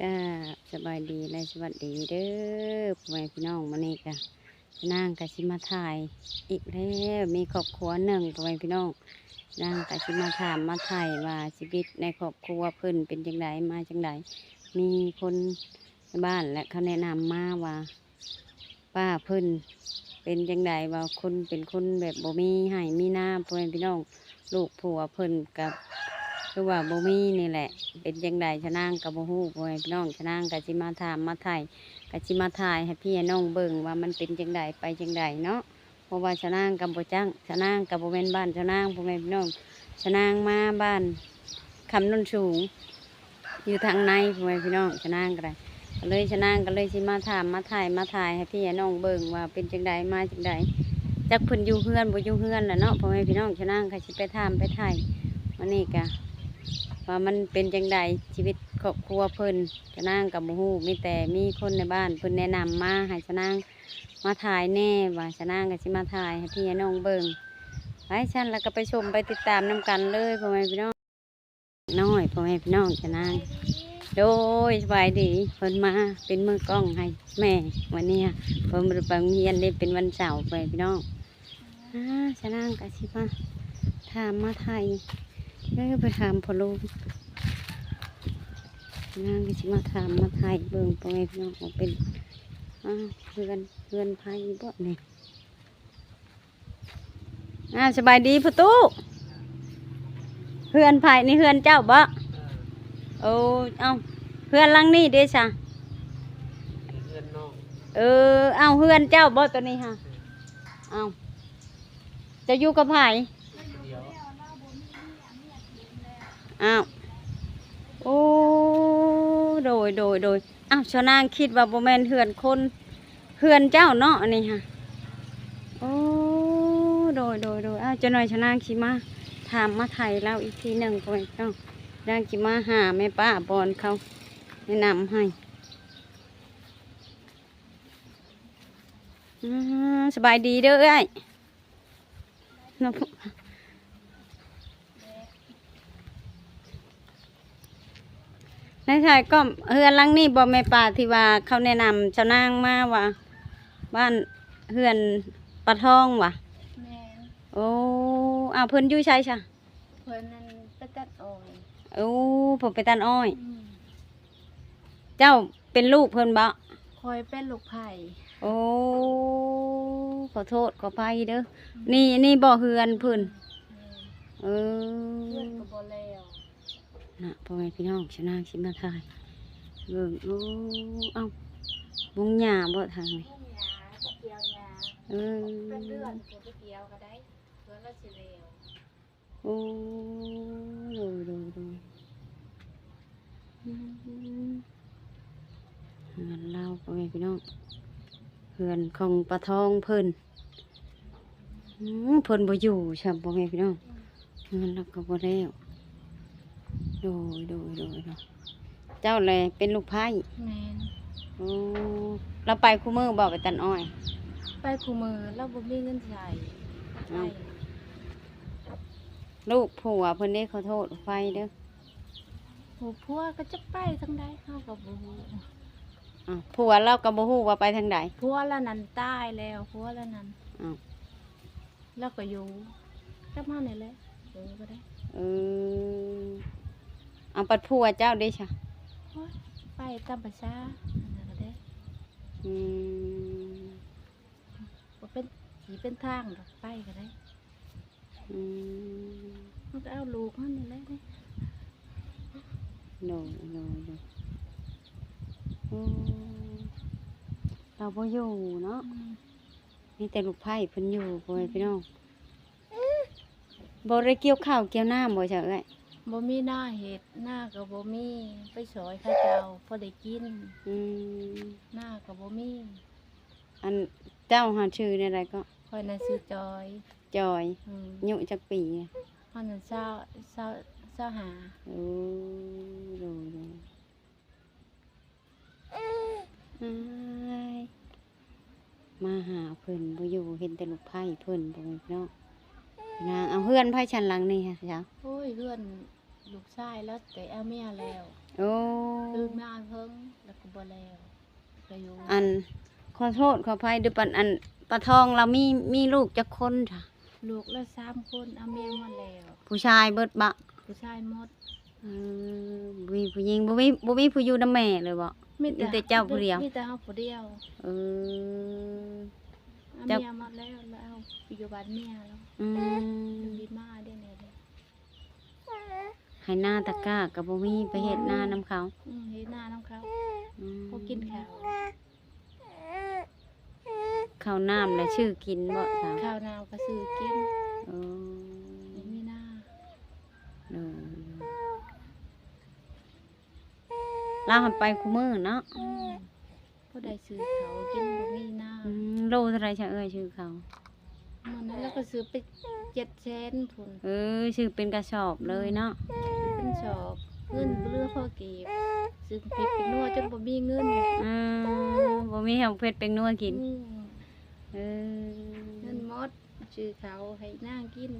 ก็สบายดีและสวัสดีเด้อพ่อแม่พี่น้องมื้อนี้ก็นางก็สิมาถ่าย อีกแล้วมีครอบครัวหนึ่งพ่อแม่พี่น้องนางก็สิมาถามมาถ่ายว่าชีวิตในครอบครัวเพิ่นเป็นจังไดมาจังไดมีคนในบ้านและเขาแนะนำมาว่าป้าเพิ่นเป็นจังไดว่าคนเป็นคนแบบบ่มีให้มีหน้าพ่อแม่พี่น้อง ลูกผัวเพิ่นกับ คือว่าบ่มีนี่แหละ เป็นจังใดชะนางกับบ่ฮู้พ่พี่น้องชะนางก็สิมาถามมาถ่ายก็สิมาถ่ายให้พี่น้องเบิ่งว่ามันเป็นจังใดไปจังใดเนาะเพราะว่าชะนางกับบ่จังชะนางกับบ่แม่นบ้านชะนางพ่แม่พี่น้องชะนางมาบ้านคำนุ่นสูง อยู่ทางในพ่อแม่พี่น้องชะนางก็ได้ก็เลยชะนางก็เลยสิมาถามมาถ่ายมาถ่ายให้พี่น้องเบิ่งว่าเป็นจังใดมาจังใดจักเพิ่นอยู่เฮือนบ่อยู่เฮือนแหละเนาะพ่อแม่พี่น้องชะนางก็สิไปถามไปถ่ายวันนี้ก็ ว่ามันเป็นจังใดชีวิตครอบครัวเพิ่นชะนางกับบ่ฮู้มีแต่มีคนในบ้านเพิ่นแนะนำมาให้ชะนางมาถ่ายแน่ว่าชะนางก็สิมาถ่ายให้พี่น้องเบิ่งไปฉันแล้วก็ไปชมไปติดตามนํกันเลยพ่อแม่พี่น้องน้อยพ่อแม่พี่น้องชะนางโดยสบายดีเพิ่นมาเป็นมือกล้องให้แม่วันนี้เพิ่นไปโรงเรียนได้เป็นวันเสาร์ไปพี่น้องอ่าชะนางกะสิมาถามมาไทย เอ้ยไปถามพอลูกชะนางกะสิมาถามมาไทยเบิ่งพ่อแม่พี่น้องว่าเป็นอ้าวเพื่อนเพื่อนไพ่บ่เนี่ยอ่าสบายดีพ่อตู้เพื่อนไผ่นี่เพื่อนเจ้าบ่โอ้เอาเพื่อนหลังนี่เด้จ้ะเพื่อนน้องเออเอาเพื่อนเจ้าบ่ตัวนี้ฮะเอาจะอยู่กับไผ่ เดียว อ้าวโอ้โดยโดยโดยอ้าวชาวนางคิดว่าโบแมนเฮือนคนเฮือนเจ้าเนาะนนี้ค่ะโอ้โดยโดยโดยอ้าวจะหน่อยชาวนางสิมาถามมาไทยเราอีกทีหนึ่งพ่อแม่พี่น้องนางสิมาหาแม่ป้าบอนเขาแนะนำให้สบายดีเด้อเอ้ น้องในชายก็เฮือนหลังนี่บ่แม่ป่าที่ว่าเขาแนะนำชาวนางมาว่า บ้านเฮือนปลาทองว่ะ แม่นโอ้อ้าวเพิ่นอยู่ใช่ช่ะเพิ่นนั่นไปตัดอ้อยโอ้ผมไปตันอ้อยอืมเจ้าเป็นลูกเพิ่นบ่คอยเป็นลูกไผ่โอ้ขอโทษขออภัยเด้อนี่นี่บ่เฮือนเพิ่นเอเพื่อนอ ก็บ่แล้ว นะพ่อแม่พี่น้องชนางสิมาทายเบิ่งโอ้เอ้าบงหญ้าบ่ทางนี้ยาเกี่ยวยาเออโอ้ดูดูดูเฮือนเราพ่อแม่พี่น้องเฮือนของปลาทองเพิ่นเพิ่นบ่อยู่ใช่พ่อแม่พี่น้องเฮือนเราก็บ่แล้ว ดูดูดูดูเจ้าเลยเป็นลูกไผ่แม่นโอ้เราไปคู่มือบอกไปตันอ้อย ไปคู่มือแล้วบ่มีเงินใช้ไปเอ้า ลูกผัวเพิ่นได้ขอโทษไฟเด้อผู้พัวก็จะไปทางใดเฮาก็บ่ฮู้อ้าวผัวเราก็บ่ฮู้ว่าไปทางใดพัวละนั้นตายแล้วพัวละนั้นอ้าวแล้วก็อยู่กับเฮานี่แหละอยู่ก็ได้เออ เอาปัดผัวเจ้าได้ช่ะโอ๊ยไปตามประชานั่นก็ได้อืมบ่เป็นสีเป็นทางดอกไปก็ได้อืมมันก็เอาลูกมันนี่แหละนี่โดยโดยโดยอืมเราบ่อยู่เนาะมีแต่ลูกไผ่เพิ่นอยู่พ่อแม่พี่น้องบ่ได้เกี่ยวข้าวเกี่ยวน้ำบ่จ้ะเอ้ย บ่มีหน้าเห็ดหน้าก็บ่มีไปสอยเข้าเจ้าพอได้กินอืมหน้าก็บ่มีอันเจ้าหาชื่อในอะไรก็คอยน่ะซื้อจอยจอยอืมอายุจักปีอะเฮาน่ะเช้าเช้าเช้าหาโอ้ดูดูอ้ายมาหาเพิ่นบ่อยู่เห็นแต่ลูกไผ่เพิ่นบ่แม่นพี่น้องนางเอาเฮือนไผ่ชั้นหลังนี่ค่ะจ้ะโอ้ยเพื่อน ลูกชายแล้วแต่เอาเมียแล้วโอ้คือมาเพิ่งแล้วก็บ่แล้วก็อยู่อันขอโทษขออภัยเด้วยปันอันปลาทองเรามีมีลูกจักคนจ้ะลูกละสามคนเอาเมียมาแล้วผู้ชายเบิดบะผู้ชายหมดเออบ่มีผู้หญิงบ่มีบ่มีผู้อยู่นำแม่เลยบ่ มีแต่เจ้าผู้เดียว มีแต่เฮาผู้เดียวเออ เอาเจ้า เมียมาแล้วแล้วเอาไปอยู่บ้านเมียแล้วอืม มีมาได้แน่เลย ให้หน้าตะกร้าก็บ่มีไปเฮ็ดหน้านํเขาอืมเฮ็ดหน้าน้ำเขาอืมพอกินข้าวข้าวน้ำและชื่อกินบ่จ้ะข้าวหนาวก็ซื้อกินเออไม่มีหน้าเออลาหันไปคุมื้อเนาะอืมผู้ใดซื้อเขากินบ่มีหน้าอืมโลเท่าไรชะเอ้ยชื่อเขา มันนั้นแล้วก็ซื้อไป เจ็ดแสนพุ่นเออชื่อเป็นกระสอบเลยเนาะเป็นชอบเงินเรือพอเก็บซื้อพริกเป็นนัวจนบ่มีเงินอืมบ่มีหองเพชรเป็นนัวกินอืมเออเงินหมดซื้อเขาให้นางกิน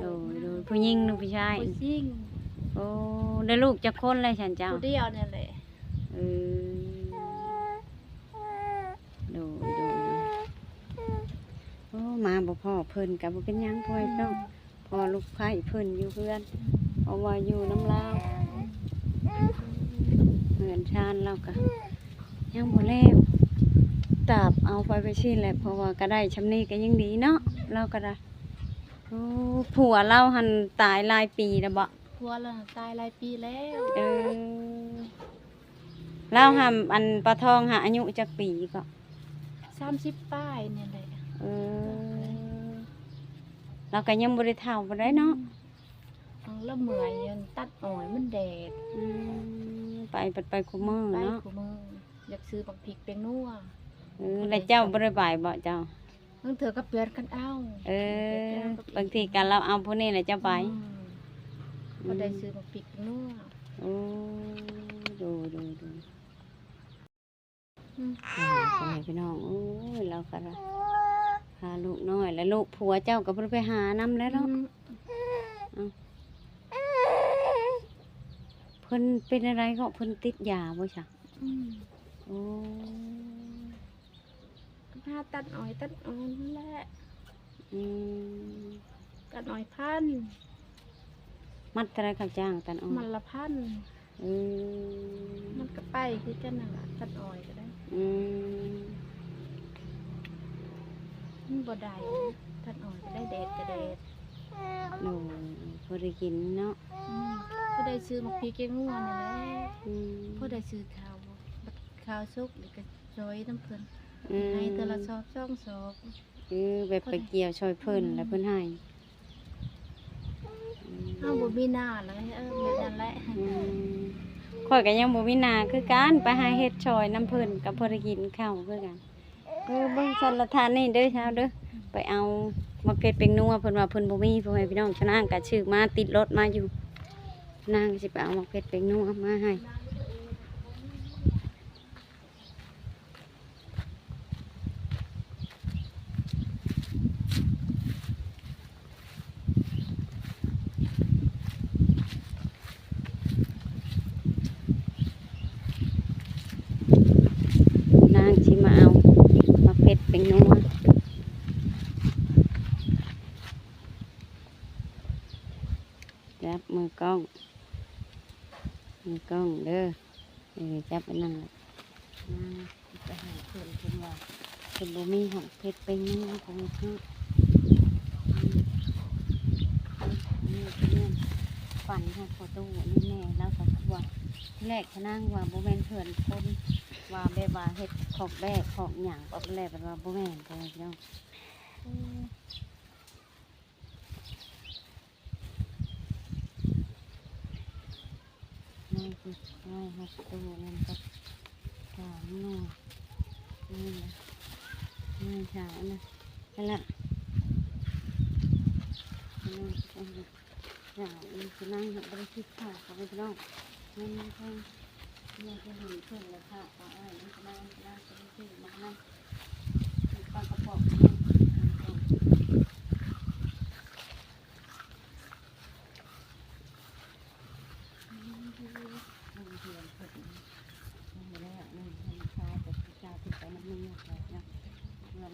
โดยโดยผู้หญิงหรือผู้ชาย ผู้ซิ่งโอ้ได้ลูกจักคนเลยฉันเจ้าผู้เดียวนี่แหละเออโดยโดยโอ้มา บ่พ่อเพิ่นกับบ่เป็นหยังพ่อไอ้น้องพ่อลูกไผ่เพิ่นอยู่เพื่อนเพราะว่าอยู่น้ำลาวเหมือนชานเราก็ยังบ่แล้วตาบเอาไปไปชินแหละเพราะว่าก็ได้ชำนี้ก็ยังดีเนาะเราก็ได้โอ้ผัวเราหันตายหลายปีแล้วบ่ผัวเราน่ะตายหลายปีแล้วเออเราหำอันปลาทองหาอายุจักปีก็30ป้ายนี่แหละเออ เราก็ยังบ่ได้เฒ่าบ่ได้เนาะอืมแล้วเมื่อยยันตัดอ้อยมันแดดอืมไปปัดไปคุมื้อไปเนาะกูมืออยากซื้อบักพริกเป็นนัวเออแล้วเจ้าบ่ได้บายบ่เจ้าบางเถือก็เปลี่ยนกันเอาเออ บางทีกันเราเอาผู้นี้แหละเจ้าไปอืมบ่ได้ซื้อบักพริกเป็นนัวโอ้ดูดูดูอืมอ่าพ่อแม่พี่น้องโอ้ยเราก็ ละพาลูกน้อย แล้วลูกผัวเจ้าก็บ่ได้ไปหานำแล้วเนาะเพิ่นเป็นอะไรก็เพิ่นติดยาบ่จ้ะอืมโอ้ถ้าตัดอ้อยตัดอ้อยนั่นแหละอืมตัดอ้อยพันมัดอะไรข้าวจ้างตันออกมันละพันเออมันก็ไปคือกันนั่นล่ะตัดอ้อยก็ได้ อืม มันบ่ได้ตัดอ้อยก็ได้แดดก็แดดโอ้พอได้กินเนาะอืมผู้ใดซื้อบักพริกแกงนัวนี่แหละอืมผู้ใดซื้อข้าวบักข้าวสุกนี่ก็ซอยน้ำเพิ่นอืมให้แต่ละซอบสองซอบเออแบบไปเกี่ยวช่วยเพิ่นแล้วเพิ่นให้อืมเฮาบ่มีหน้าแล้วเออแบบนั้นแหละอืมข้อยก็ยังบ่มีหนาคือกันไปหาเฮ็ดช่อยน้ำเพิ่นกับพอได้กินข้าวคือกัน เออเบิ่งสันละทานนี่เด้อเช้าเด้อไปเอามาเพ็ดเป็นนัวเพิ่นว่าเพิ่นบ่มีพ่อแม่พี่น้องชนางก็ชื่อมาติดรถมาอยู่นางสิไปเอามาเพ็ดเป็นนัวมาให้นางสิมาเอามา เป็นนัวจับมือกล้อง มือกล้องเด้อเออจับอันนั้นแหละนางไปหาเพิ่อนเพิ่นว่าเพิ่นบ่มีของเผ็ดเป็นนัวของเพื่อนฝันให้พอตู้นี่แน่แล้วก็คือว่าที่แรกชะนางว่าบ่แมนเพื่อนคน ว่าแบบว่าเฮ็ดของแบกของหยังก็แลเป็นว่าบ่แม่นเพิ่นพี่น้องนี่คือไม่ให้ตู้นั่นก็ถามหน่อยนี่นะนี่ถามนะนั่นละนี่เอาดิอย่าอีกนั่งหันไปที่ขาของพี่น้องนี่นี่เพิ่ นี่จะดีขึ้นแล้วค่ะปลาอ้อยมันจะได้มันจะได้จะได้ขึ้นมาให้ปลากระป๋อง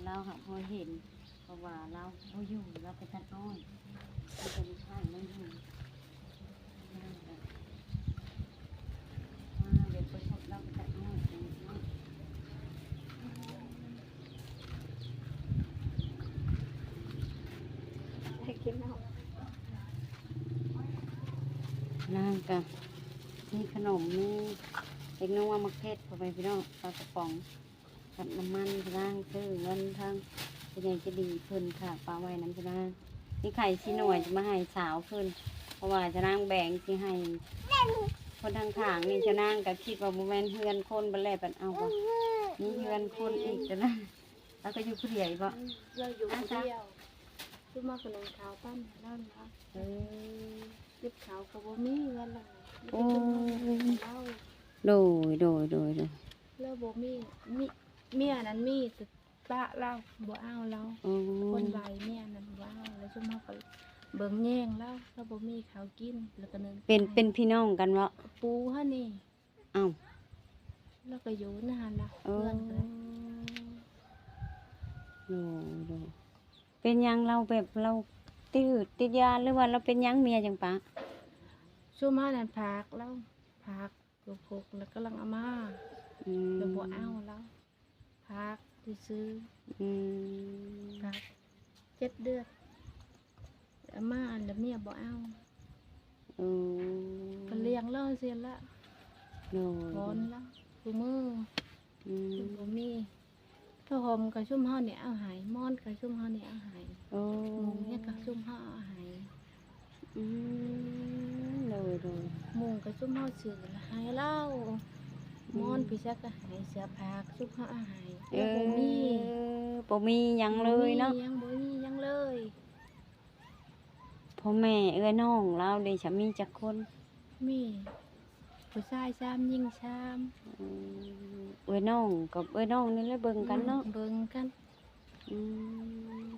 เราค่ะพอเห็นเพราะว่าเราเขาอยู่เราเป็นท่านอ้อเป็นท่านไม่อยู่ กันมีขนมมีเล็กน้อยมะเขือเข้าไปพี่น้องปลากระป๋องกับน้ำมันพี่น้องซื้อเงินทางเป็นยังจะดีขึ้นค่ะปลาไว้น้ำพี่น้องนี่ไข่ชิ้นหน่วยจะมาให้สาวขึ้นเพราะว่าจะนั่งแบ่งที่ให้ คนทางทางนี่จะนั่งกับคิดว่าโมเมนเฮือนคนบันแลบันเอาบ่นี่เฮือนคนอีกจะนั่งแล้วก็อยู่ผู้เดียวอีกบ่เราอยู่คนเดียวคือมาขนมขาวปั้นนั่นนะ เออเจ็บขาวก็บ่มีเงินละโอ้เราโดยโดยโดยโดยเราบ่มีมีเมียนั้นมีแต่ปะเราบ่เอาเราโอ้คนใบเมียนั้นบ่เอาแล้วซุมเฮาก็เบิ่งแย่งเราเราบ่มีข้าวกินแล้วก็นึงเป็นเป็นพี่น้องกันวะปูฮะนี่เอ้าแล้วก็อยู่นานละโอ้เพื่อนก็เลยโดยโดยเป็นหยังเราแบบเรา ติดติดยาหรือว่าเราเป็นหยังเมียจังปะซุมเฮานั้นพักเราพักลูกพกแล้วก็ลังเอามาอืมแล้วบ่เอาแล้วพักซื้ออืมๆพักเจ็ดเดือนเอามาอันแล้วเมียบ่เอาโอ้ก็เลี้ยงเราเสียละโดยพอนละคือมืออืคือมบ่มี ถ้าหอมกับชุ่มเฮาเนี่ยเอาหายมอนกับชุ่มเฮาเนี่ยเอาหายโอ้มุงเนี่ยกับชุ่มเฮาเอาหายอืมโดยโดยมุงกับชุ่มเฮาซื้อละหายเหล้ามอนพี่ชักก็หายเสือผากชุ่มเฮาเอาหายเอแล้วอบ่มีบ่มีหยังเลยเนาะบ่มียังบ่มียังเลยพ่อแม่เอ้ยน้องเราเดชะมีจักคนมี ผู้ชายซ้ำยิงซ้ำเออเอ้ยน้องกับเอ้ยน้องนี่แหละเบิ่งกันเนาะเบิ่งกันอืม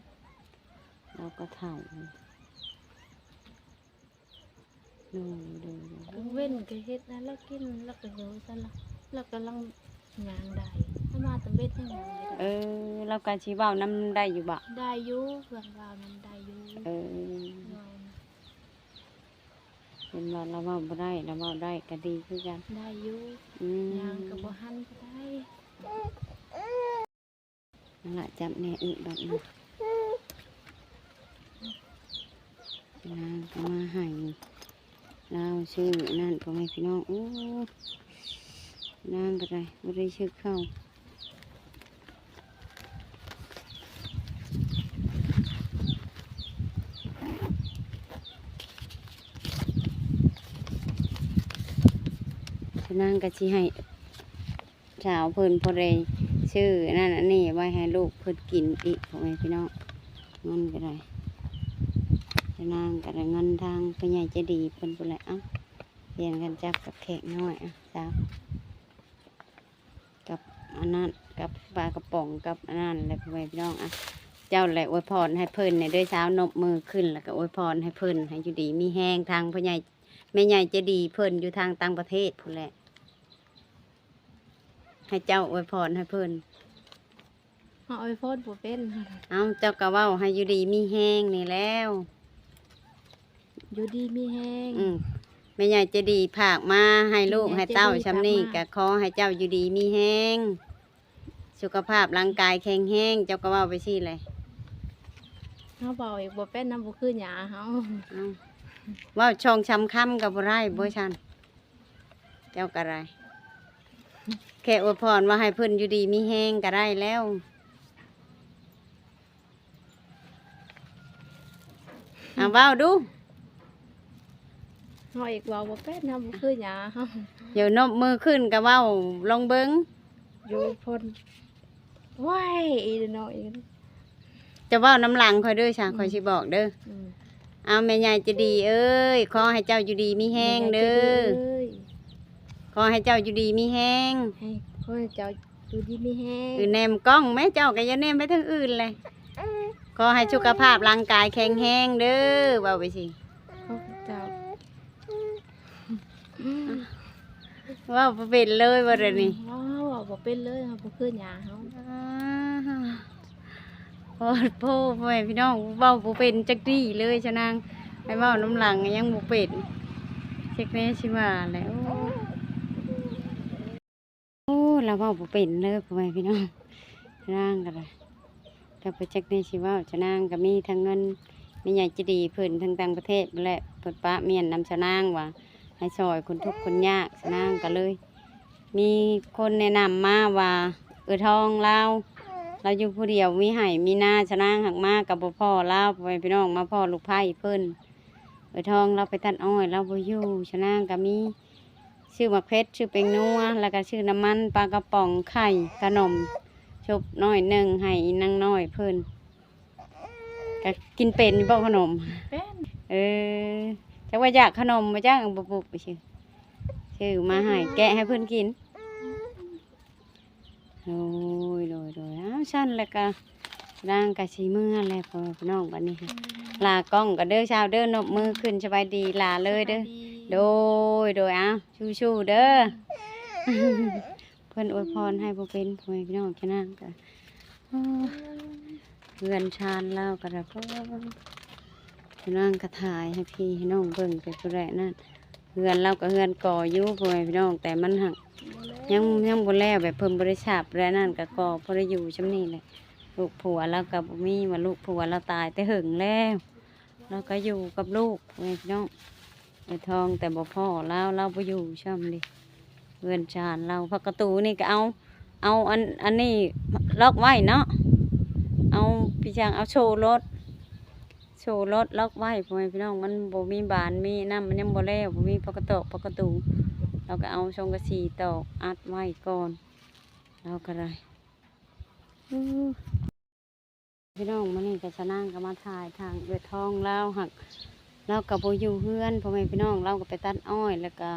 เราก็เถ่าดูดูดูกลางเว้นก็เฮ็ดนะแล้วกินแล้วก็อยู่ซั่นละแล้วก็ลังยางได้ถ้ามาตะเบ็ดยังยางไม่เอได้อเราก็ชีเว้านํได้อยู่บ่ได้อยู่เพื่อนเรานั้นได้อยู่เออเรานะ เป็นว่าเราเว้าบ่ได้เราเว้าได้ก็ดีคือกันได้อยู่อืมยางกับบ่หันก็ได้นั่นล่ะจับแน่อึดอกนะนางก็มาให้เราชื่อนั่นพ่อแม่พี่น้องโอ้นางก็ได้บ่ได้ชื่อเข้า นางก็สิให้สาวเพิ่นพอได้ชื่อนั่นอันนี้ไว้ให้ลูกเพิ่นกินอีกพ่อแม่พี่น้องเงินก็ได้นางก็ได้เงินทางพ่ใหญ่จะดีเพิ่นพุ่นแหละเอ้าเปลี่ยนกันจับกับแขกน้อยอะสาวกับอันนั้นกับปลากระป๋องกับอันนั้นและพ่อแม่พี่น้องอะเจ้าแหละอวยพรให้เพิ่นในด้วยสาวนบมือขึ้นแล้วก็อวยพรให้เพิ่นให้อยู่ดีมีแห้งทางพ่อใหญ่ แม่ใหญ่ใจะดีเพิ่นอยู่ทางต่างประเทศพุ่นแหละ ให้เจ้าอวยพรให้เพิ่นเฮาเอาไปโพดบ่เป็นเอาเจ้าก็เว้าให้อยู่ดีมีแห้งนี่แล้ว อยู่ดีมีแห้ง อืมแม่ใหญ่ใจะดีผากมาให้ลูกแม่ใหญ่ให้เต้าใจดีชำนี่ฝากมาก็ขอให้เจ้าอยู่ดีมีแห้ง สุขภาพร่างกายแข็งแรงเจ้าก็เว้าไปสิเลยเฮาเบาอีกบ่เป็นนำบ่คือหยาเฮาเอาเว่าช่องชำคำกับบ่ได้บ่ชันเจ้าก็ได้แค่อวยพรว่าให้เพิ่นอยู่ดีมีแห้งก็ได้แล้วเอาเว้าดูเฮาอีกเว้าบ่เป็นนำบ่คือหยาเฮาเดี๋ยวนบมือขึ้นก็เว้าลองเบิงอยู่พ้นว้ายอีน้อยอีกจะเว้าน้ำหลังคอยเด้อชาคอยสิบอกเด้ออืม เอาแม่ใหญ่จะดีเอ้ยขอให้เจ้าอยู่ดีมีแห้งเด้อเอ้ยขอให้เจ้าอยู่ดีมีแห้งให้ขอให้เจ้าอยู่ดีมีแห้งอือแนมกล้องแม่เจ้าก็อย่าแนมไปทางอื่นเลยขอให้สุขภาพร่างกายแข็งแรงเด้อเว้าไปสิขอให้เจ้าเว้าบ่เป็นเลยว่าเดี๋ยวนี้ว้าวบ่เป็นเลยเฮาบ่คือหยาเฮา อ่อ้โพ่อแม่พี่น้องเว้าบ่เป็นจักดีเลยชะนางไปเว้าน้ำหลังยังบ่เป็นเช็คแน่สิว่าแล้วโอ้เราเว้าบ่เป็นเลยพ่อแม่พี่น้องชะนางก็ได้ก็ไปจักแน่สิว้าชะนางก็มีทั้งเงินมีใหญ่จะดีเพิ่นทั้งต่างประเทศแหละเพิ่นปะเมียนนำชะนางว่าให้ซอยคนทุกคนยากชะนางก็เลย มีคนแนะนำมาว่าเออทองเรา เราอยู่ผู้เดียวมีไห่มีหน้าชะนางหักมากกับบ่พ่อเล่าไปพี่น้องมาพ่อลูกไผ่เพิ่นเออทองเราไปตัดอ้อยเราบ่อยู่ชะนางก็มีชื่อมะเพชรชื่อเป็งนัวแล้วก็ชื่อน้ำมันปลากระป๋องไข่ขนมชบน้อยหนึ่งให้นางน้อยเพิ่นก็กินเป็นอยู่บ่ขนมเป็นเออจักว่าอยากขนมมาจ้างบุบบุบไปชื่อชื่อมาให้แกะให้เพื่อนกินโอ้ยโดยโดยอ้าวชั้นแล้วก็ร่างกะชีมืออะไรพอพี่น้องบัดนี้ค่ะลากล้องก็เด้อชาวเด้อนบมือขึ้นสบายดีลาเลยเด้อโดยโดยอ้าวชูชูๆเด้อเพื่อนอวยพรให้บ่เป็นพ่อแม่พี่น้องแค่นั้นก็โอ้เพื่อนชานเล่าก็ได้พ่อพี่น้องกระถ่ายให้พี่ให้น้องเบิ่งไปผู้ใดนั่น เฮือนเราก็เฮือนก่ออยู่พ่อแม่พี่น้องแต่มันหักยังยังบ่แล้วแบบเพิ่มบริษัทแล้วนั่นก็ก่อพอได้อยู่ช่ำนี้แหละลูกผัวเรากับมีว่าลูกผัวเราตายแต่หึงแล้วเราก็อยู่กับลูกพ่อแม่พี่น้องไอ้ทองแต่บ่พ่อเราเราบ่อยู่ช่ำดิเฮือนชานเราพักกระตูนี่ก็เอา เอาอันอันนี้ล็อกไว้เนาะเอาพี่ช่างเอาโชว์รถ โชว์รถล็อกไว้พ่อแม่พี่น้องมันบ่มีบานมีน้ำมันยังบ่แล้วบ่มีปกติปกตูเราก็เอาชงกระสีตอกอัดไว้ก่อนเราก็ได้อื้อพี่น้องมันนี่ก็ชะนั่งก็มาถ่ายทางเอือทองเราหักเรากับโบอยู่เฮือนพ่อแม่พี่น้องเราก็ไปตัดอ้อยแล้วก็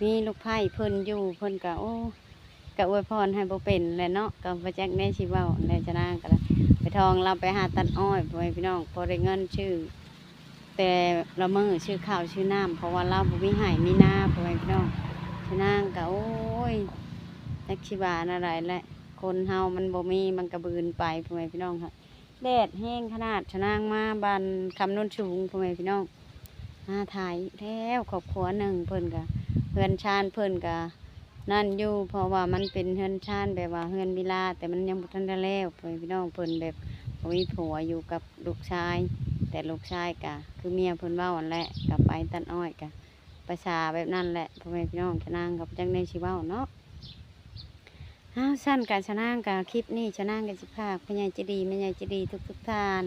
มีลูกไผ่เพิ่นอยู่เพิ่นก็โอ้ ก็อวยพรให้บ่เป็นแหละเนาะก็บ่จักแน่สิเว้าแล้ชะนั่งก็ได้ไปทองเราไปหาตัดอ้อยไปพี่น้องพอได้เงินชื่อ แต่ละมือชื่อข้าวชื่อน้ำเพราะว่าเราบ่มีหายมีหน้าพ่อแม่พี่น้องชนางก็โอ้ยจักชิบานอะไรแหละคนเฮามันบ่มีมันกระบืนไปพ่อแม่พี่น้องค่ะแดดแห้งขนาดชนางมาบานคำโน้นสูงพ่อแม่พี่น้องมาถ่ายแล้วครอบครัวหนึ่งเพิ่นกะเพื่อนชาญเพิ่นกะ นั่นอยู่เพราะว่ามันเป็นเฮือนชานแบบว่าเฮือนวิลา แต่มันยังบ่ทันได้แล้วพ่อแม่พี่น้องเพิ่นแบบบ่มีผัวอยู่กับลูกชาย แต่ลูกชายกะ คือเมียเพิ่นเว้าอันแหละกลับไปตัดอ้อยกะประชาแบบนั้นแหละพ่อแม่พี่น้องชะนางกับจังได้ชิเว้าเนาะอ้าวสั้นการชะนางกะคลิปนี้ชะนางกันสิภาคพญายจะดีแม่ยายจะดีทุกทุกท่าน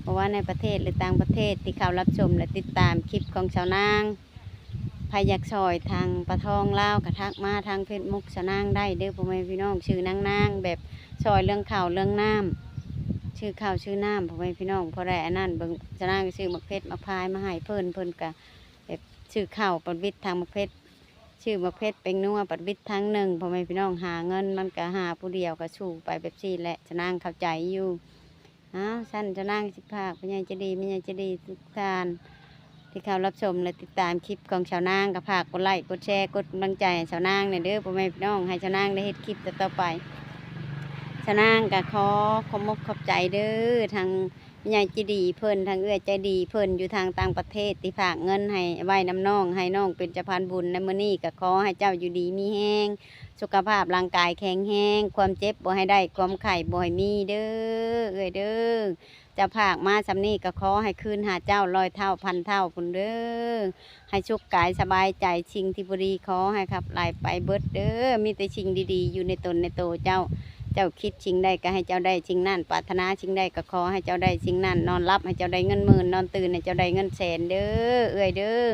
เพราะว่าในประเทศหรือต่างประเทศที่เขารับชมและติดตามคลิปของชาวนาง พายักซอยทางปะทองเลาวกระทักมาทางเฟซบุ๊กชนางได้เด้อพ่อแม่พี่น้องชื่อนางนางแบบซอยเรื่องข่าวเรื่องน้ำชื่อข้าวชื่อน้ำพ่อแม่พี่น้องพอได้อันนั้นเบิ่งจะนั่งชื่อมักเพชรมักพายมาให้เพิ่นเพิ่นกะแบบชื่อข้าวปัดวิทย์ทางมักเพชรชื่อมักเพชรเป็นนัวปัดวิทย์ทางหนึ่งพ่อแม่พี่น้องหาเงินมันก็หาผู้เดียวก็ชูไปแบบซี่แหละจะนั่งเข้าใจอยู่อ้าวสั้นจะนั่งสิภาคพญายจะดีพญายจะดีทุกทาน ที่เขารับชมและติดตามคลิปของชาวนางกับภาคกดไลค์กดแชร์กดกำลังใจให้ชาวนางเนี่ยเด้อพ่อแม่พี่น้องให้ชาวนางได้เฮ็ดคลิปต่อไปชะนางก็ขอขอมกขอบใจเด้อทางยายใจดีเพิ่นทางเอื้อใจดีเพิ่นอยู่ทางต่างประเทศที่ฝากเงินให้ไว้น้ำน้องให้น้องเป็นจ้าพานบุญในมือนี้ก็ขอให้เจ้าอยู่ดีมีแห้งสุขภาพร่างกายแข็งแรงความเจ็บบ่ให้ได้ความไข้บ่ให้มีเด้อเอ้ยเด้อ จะผากมาสำนี้ก็ขอให้คืนหาเจ้าร้อยเท่าพันเท่าพุ่นเด้อให้ชุกกายสบายใจชิงที่บุรีขอให้ครับไหลไปเบิดเด้อมีแต่ชิงดีๆ อยู่ในตนในโตเจ้าเจ้าคิดชิงได้ก็ให้เจ้าได้ชิงนั่นปรารถนาชิงได้ก็ขอให้เจ้าได้ชิงนั่นนอนรับให้เจ้าได้เงินหมื่นนอนตื่นให้เจ้าได้เงินแสนเด้อเอ้ยเด้อ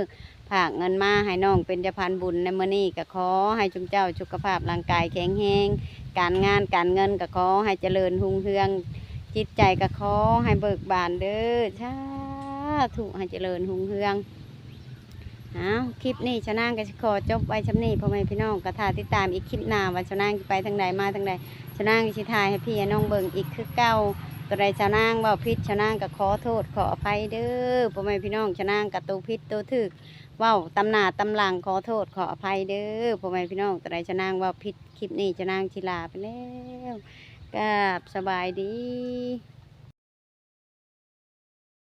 ผากเงินมาให้น้องเป็นจ้าพันบุญในมื้อนี้ก็ขอให้จุมเจ้าสุขภาพร่างกายแข็งแรงการงานการเงินก็ขอให้เจริญรุ่งเรือง จิตใจก็ขอให้เบิกบานเด้อชาถูกให้เจริญรุ่งเรืองเอาคลิปนี้ชนางก็สิขอจบไว้ชำนี้พ่อแม่พี่น้องก็ท่าติดตามอีกคลิปหน้าว่าชนางไปทางใดมาทางใดชะนางสิทายให้พี่น้องเบิ่งอีกคือเก่าตัวใดชนางเว่าพิษชนางก็ขอโทษขออภัยเด้อพ่อแม่พี่น้องชนางกับตัวพิษตัวถึกว้าตำหนาตำหลังขอโทษขออภัยเด้อพ่อแม่พี่น้องตัวใดชนางว่าพิษคลิปนี้ชนางชิลาไปแล้ว กับสบายดี